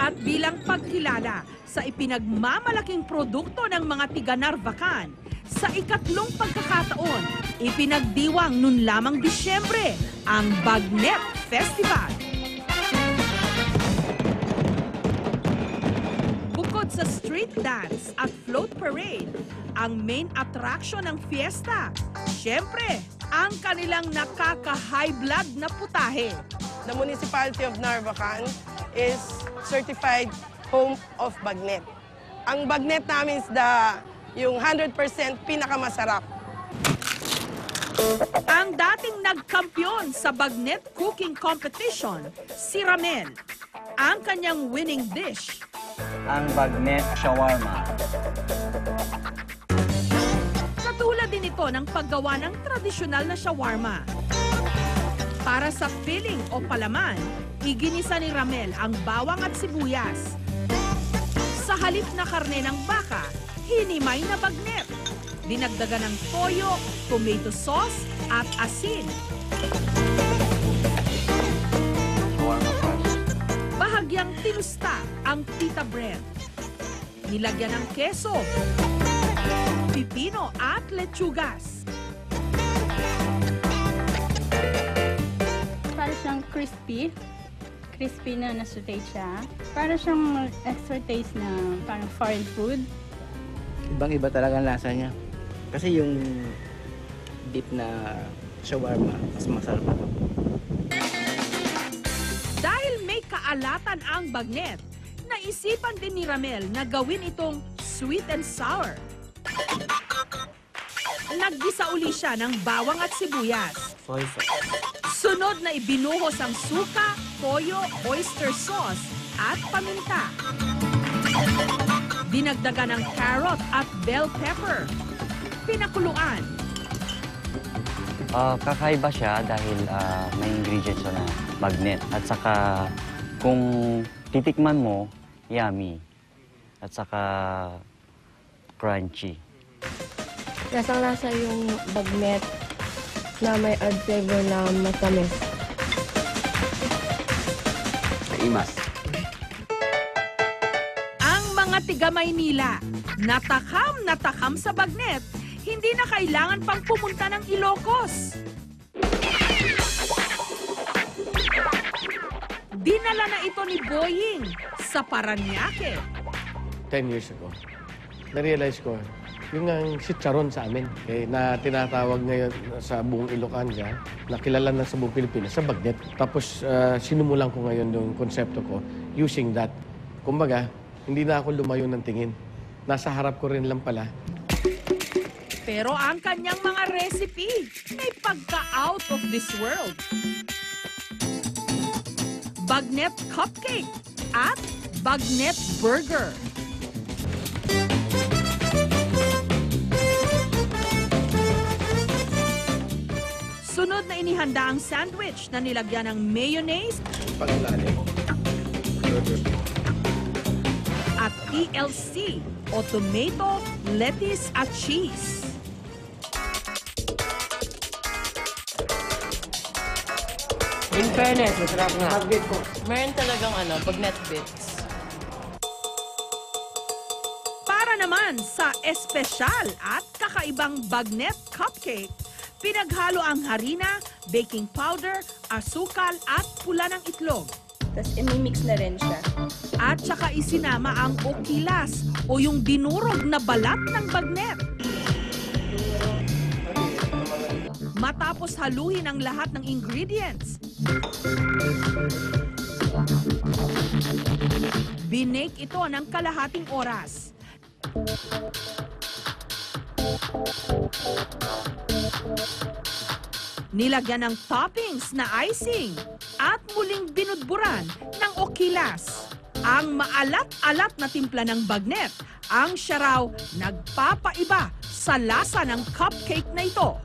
At bilang pagkilala sa ipinagmamalaking produkto ng mga tiga Narvacan, sa ikatlong pagkakataon, ipinagdiwang nun lamang Disyembre ang Bagnet Festival. Sa street dance at float parade, ang main attraction ng fiesta, syempre, ang kanilang nakaka-high blood na putahe. The municipality of Narvacan is certified home of bagnet. Ang bagnet namin is the yung 100% pinakamasarap. Ang dating nagkampiyon sa Bagnet Cooking Competition, si Ramel. Ang kanyang winning dish, ang bagnet shawarma. katulad din ito ng paggawa ng tradisyonal na shawarma. Para sa filling o palaman, iginisa ni Ramel ang bawang at sibuyas. Sa halip na karne ng baka, hinimay na bagnet. Dinagdagan ng toyo, tomato sauce at asin. Bahagyang tinusta ang pita bread. Nilagyan ng keso, pipino at lechugas. Para siyang crispy. Crispy na na-saute siya. Para siyang extra taste na parang foreign food. Ibang-iba talaga ang lasa niya. Kasi yung beef na shawarma, mas masarap. Dahil may kaalatan ang bagnet, naisipan din ni Ramel na gawin itong sweet and sour. Naggisa uli siya ng bawang at sibuyas. Soy sauce. Sunod na ibinuhos ang suka, toyo, oyster sauce at paminta. Dinagdagan ng carrot at bell pepper. Pinakuluan. Ah, kakaiba siya dahil ah, may ingredients na magnet. At saka kung titikman mo, yummy. At saka crunchy. Lasang-lasa yung bagnet na may odd flavor na matamis. Imas. Ang mga tiga Maynila, natakam na takam sa bagnet, hindi na kailangan pang pumunta ng Ilocos. Dinala na ito ni Boying sa Paranaque. 10 years ago, na-realize ko, yung ang chicharon sa amin, eh, na tinatawag ngayon sa buong Ilocanga, na kilala na sa buong Pilipinas, sa bagnet. Tapos, ah, sinumulan ko ngayon yung konsepto ko using that. Kumbaga, hindi na ako lumayo ng tingin. Nasa harap ko rin lang pala. Pero ang kanyang mga recipe may pagka-out of this world. Bagnet cupcake at bagnet burger. Sunod na inihanda ang sandwich na nilagyan ng mayonnaise Pag-ilalim. at TLC o tomato, lettuce at cheese. In fairness, masarap nga. Meron talagang ano, bagnet bits. Naman sa espesyal at kakaibang bagnet cupcake, pinaghalo ang harina, baking powder, asukal at pula ng itlog. Tapos imimix na rin siya. At saka isinama ang okilas o yung dinurog na balat ng bagnet. Matapos haluhin ang lahat ng ingredients, binake ito ng kalahating oras. Nilagyan ng toppings na icing at muling binudburan ng okilas. Ang maalat-alat na timpla ng bagnet ang siya nagpapaiba sa lasa ng cupcake na ito.